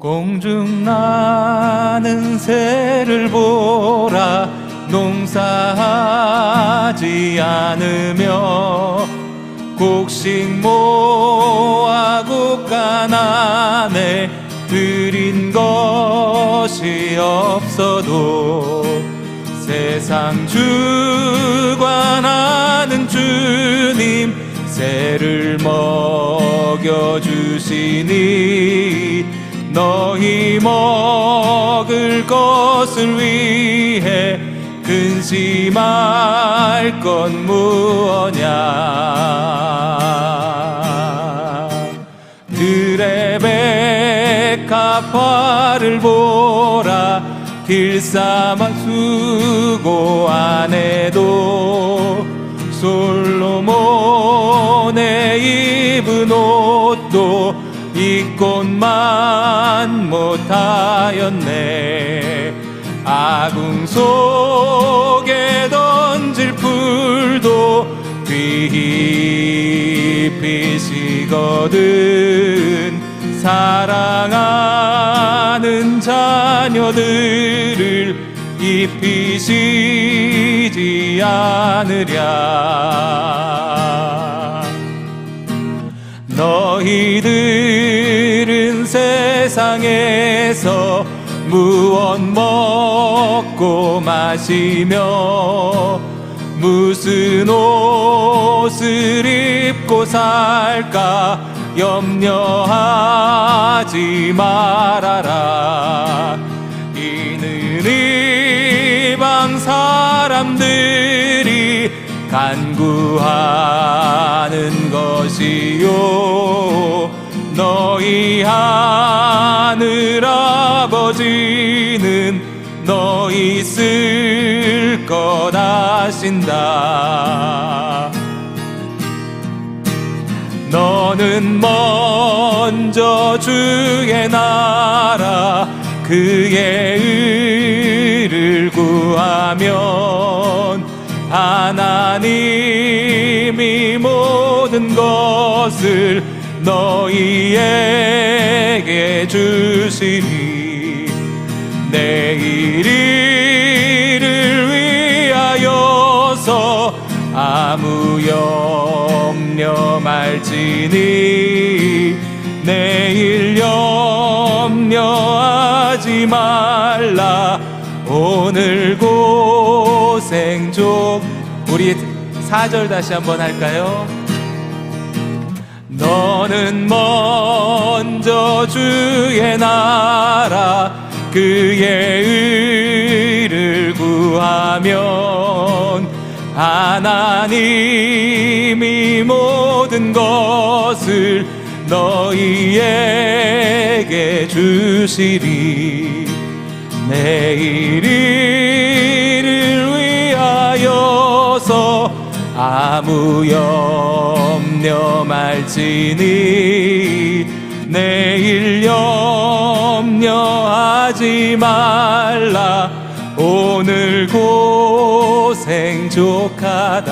공중 나는 새를 보라 농사하지 않으며 곡식 모아 안에 들인 것이 없어도 세상 주관하는 주님 새를 먹여주시니 너희 먹을 것을 위해 근심할 건 무엇냐? 백합화를 보라 길삼아 수고 안 해도 솔로몬의 입은 옷도 입곤만 못하였네. 아궁 속에 던질 풀도 귀히 피시거든. 사랑하는 자녀들을 입히시지 않으랴 세상에서 무엇 먹고 마시며 무슨 옷을 입고 살까 염려하지 말아라. 이는 이방 사람들이 간구하는 것이요. 너희 아 버지는 너희 쓸것 아신다. 너는 먼저 주의 나라 그의 의를 구하면 하나님이 모든 것을 너희에게 주시니 내일 일을 위하여서 아무 염려 말지니 내일 염려하지 말라 오늘 고생 족 우리 4절 다시 한번 할까요? 너는 먼저 주의 나라 그의 의를 구하면 하나님이 모든 것을 너희에게 주시리. 내일 일을 위하여서 아무 염려 말지니 내일 염려하지 말라. 오늘 고생 족하다